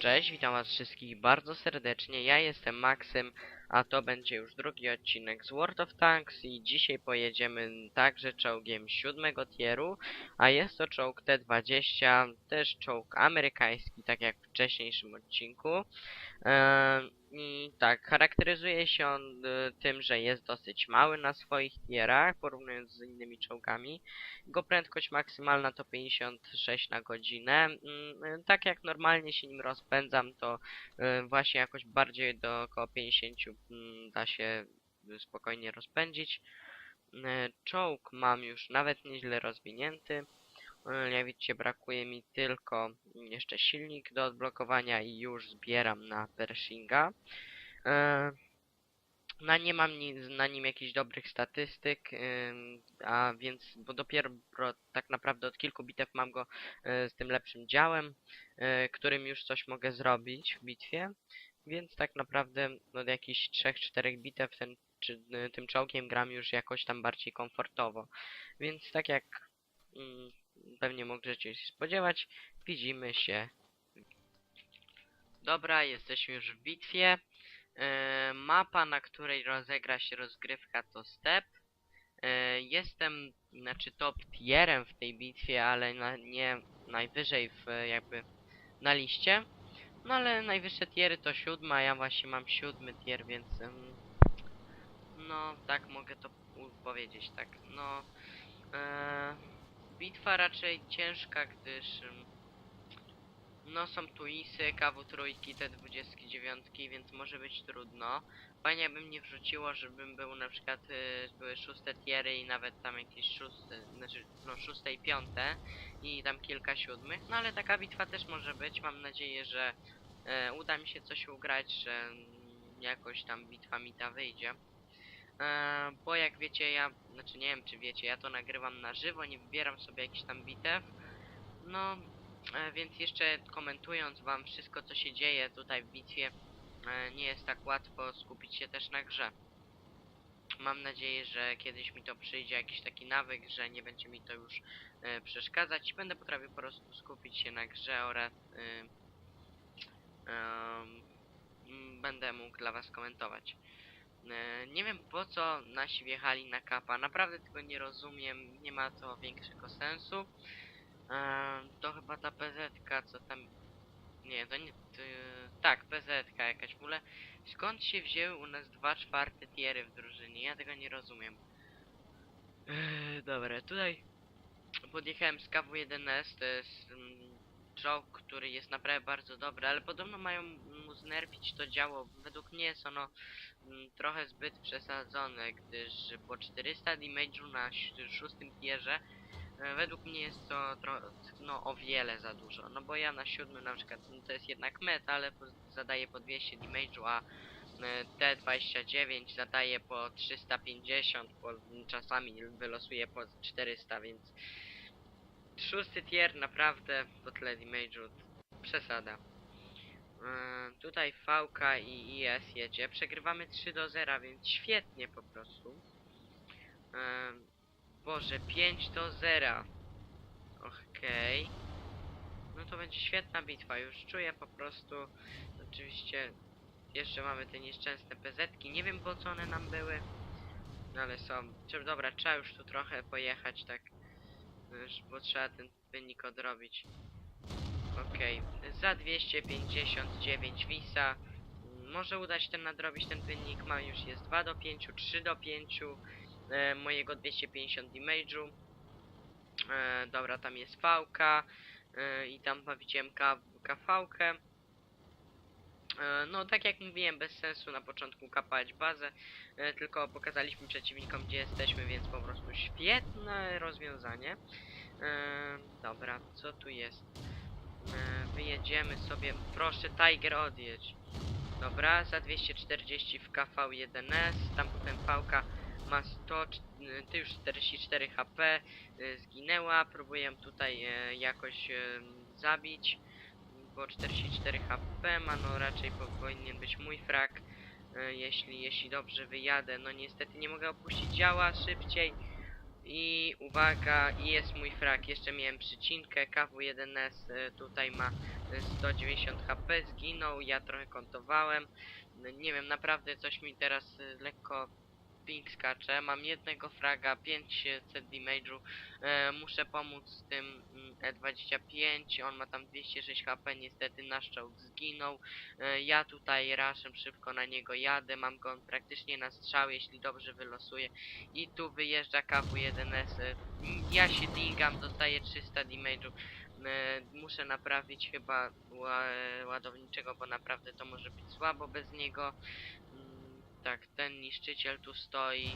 Cześć, witam was wszystkich bardzo serdecznie. Ja jestem Maksym, a to będzie już drugi odcinek z World of Tanks i dzisiaj pojedziemy także czołgiem siódmego tieru, a jest to czołg T-20, też czołg amerykański, tak jak w wcześniejszym odcinku. I tak, charakteryzuje się on y, tym, że jest dosyć mały na swoich tierach, porównując z innymi czołgami. Jego prędkość maksymalna to 56 na godzinę. Mm, y, Tak jak normalnie się nim rozpędzam, to y, właśnie jakoś bardziej do około 50 mm, da się spokojnie rozpędzić. Y, Czołg mam już nawet nieźle rozwinięty. Y, Jak widzicie, brakuje mi tylko jeszcze silnik do odblokowania i już zbieram na Pershinga. E, No nie mam na nim jakichś dobrych statystyk, a więc, bo dopiero tak naprawdę od kilku bitew mam go e, z tym lepszym działem, e, którym już coś mogę zrobić w bitwie, więc tak naprawdę od jakichś 3-4 bitew ten, czy, y, tym czołgiem gram już jakoś tam bardziej komfortowo. Więc tak jak mm, pewnie możecie się spodziewać, widzimy się. Dobra, jesteśmy już w bitwie. E, mapa, na której rozegra się rozgrywka to step. E, jestem, znaczy top tierem w tej bitwie, ale na, nie najwyżej w jakby na liście. No ale najwyższe tiery to siódma, ja właśnie mam siódmy tier, więc no tak mogę to powiedzieć, tak. No e, bitwa raczej ciężka, gdyż no są tu isy, KW3, T29, więc może być trudno. Fajnie jakby mnie wrzuciło, żebym był na przykład y, były szóste tiery i nawet tam jakieś szóste, znaczy no szóste i piąte i tam kilka siódmych, no ale taka bitwa też może być. Mam nadzieję, że e, uda mi się coś ugrać, że mm, jakoś tam bitwa mi ta wyjdzie. E, bo jak wiecie, ja, znaczy nie wiem czy wiecie, ja to nagrywam na żywo, nie wybieram sobie jakiś tam bitew. No, E, więc jeszcze komentując wam wszystko co się dzieje tutaj w bitwie, e, nie jest tak łatwo skupić się też na grze. Mam nadzieję, że kiedyś mi to przyjdzie, jakiś taki nawyk, że nie będzie mi to już e, przeszkadzać i będę potrafił po prostu skupić się na grze oraz em, m, będę mógł dla was komentować. E, nie wiem po co nasi wjechali na kapa, naprawdę tego nie rozumiem, nie ma to większego sensu. To chyba ta PZ, co tam. Nie, to nie. To, tak, PZ jakaś w ogóle. Skąd się wzięły u nas dwa czwarte tiery w drużynie? Ja tego nie rozumiem. Eee, dobra, tutaj podjechałem z KW1S, to jest mm, czołg, który jest naprawdę bardzo dobry, ale podobno mają mu znerfić to działo. Według mnie jest ono mm, trochę zbyt przesadzone, gdyż po 400 damage'u na szóstym tierze Według mnie jest to no, o wiele za dużo, no bo ja na siódmym na przykład, no, to jest jednak meta, ale po, zadaje po 200 damage'u, a e, T29 zadaje po 350, po, czasami wylosuje po 400, więc szósty tier naprawdę po tyle damage'u przesada. E, tutaj VK i IS jedzie, przegrywamy 3 do 0, więc świetnie po prostu. E, Boże, 5 do 0. Okej. No to będzie świetna bitwa, już czuję po prostu. Oczywiście jeszcze mamy te nieszczęsne PZ-ki. Nie wiem po co one nam były. No ale są. Dobra, trzeba już tu trochę pojechać, tak. Bo trzeba ten wynik odrobić. Okej, za 259 Wisa. Może udać ten nadrobić ten wynik. Mam już jest 2 do 5, 3 do 5 e, mojego 250 damage'u. E, dobra, tam jest VK e, i tam widziałem KV-kę. E, no, tak jak mówiłem, bez sensu na początku kapać bazę, e, tylko pokazaliśmy przeciwnikom, gdzie jesteśmy, więc po prostu świetne rozwiązanie. E, dobra, co tu jest? E, wyjedziemy sobie, proszę Tiger odjedź. Dobra, za 240 w KV1S, tam potem VK ma 100, cz- ty już 44 HP, y, zginęła, próbuję tutaj e, jakoś zabić, bo 44 HP ma, no raczej po- powinien być mój frak, jeśli, jeśli dobrze wyjadę, no niestety nie mogę opuścić działa szybciej. I uwaga, jest mój frak, jeszcze miałem przycinkę, KW1S e, tutaj ma y, 190 HP, zginął, ja trochę kontowałem. No, Nie wiem, naprawdę coś mi teraz y, lekko ping skacze. Mam jednego fraga, 500 damage'u. E, muszę pomóc z tym mm, E25, on ma tam 206 HP, niestety nasz czołg zginął. E, ja tutaj raszem szybko na niego jadę, mam go praktycznie na strzał, jeśli dobrze wylosuję. I tu wyjeżdża KW1S. E, Ja się dingam, dostaję 300 damage'u. E, muszę naprawić chyba ła, ładowniczego, bo naprawdę to może być słabo bez niego. Tak, ten niszczyciel tu stoi.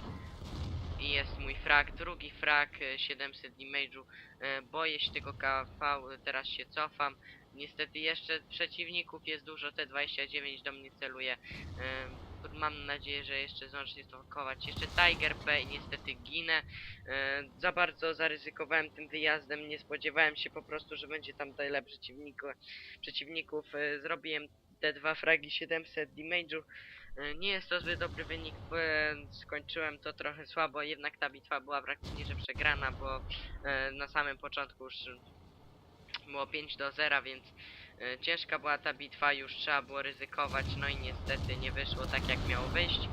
I jest mój frag, drugi frag, e, 700 damage'u. E, Boję się tego KV, teraz się cofam. Niestety jeszcze przeciwników jest dużo, T29 do mnie celuje. E, Mam nadzieję, że jeszcze zdążę stokować. Jeszcze Tiger P i niestety ginę. E, Za bardzo zaryzykowałem tym wyjazdem, nie spodziewałem się po prostu, że będzie tam tyle przeciwników. przeciwników. E, Zrobiłem te dwa fragi 700 damage'u. E, Nie jest to zbyt dobry wynik, skończyłem to trochę słabo, jednak ta bitwa była praktycznie że przegrana, bo e, na samym początku już było 5 do 0, więc e, ciężka była ta bitwa, już trzeba było ryzykować, no i niestety nie wyszło tak jak miało wyjść.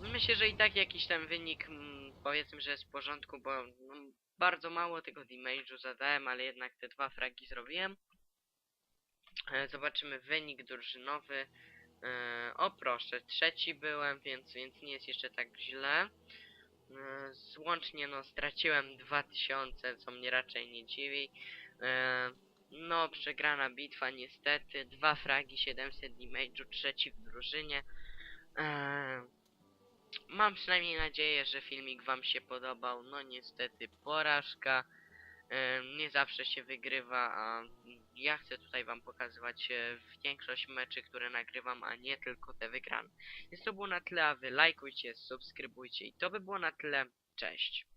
Myślę, że i tak jakiś ten wynik, mm, powiedzmy, że jest w porządku, bo no, bardzo mało tego damage'u zadałem, ale jednak te dwa fragi zrobiłem. E, Zobaczymy wynik drużynowy. E, o proszę, trzeci byłem, więc, więc nie jest jeszcze tak źle. E, Złącznie no straciłem 2000, co mnie raczej nie dziwi. No, przegrana bitwa niestety. Dwa fragi, 700 damage'u, trzeci w drużynie. Mam przynajmniej nadzieję, że filmik wam się podobał. No niestety porażka. Nie zawsze się wygrywa, a ja chcę tutaj wam pokazywać e, większość meczy, które nagrywam, a nie tylko te wygrane. Więc to było na tyle, a wy lajkujcie, subskrybujcie i to by było na tyle. Cześć.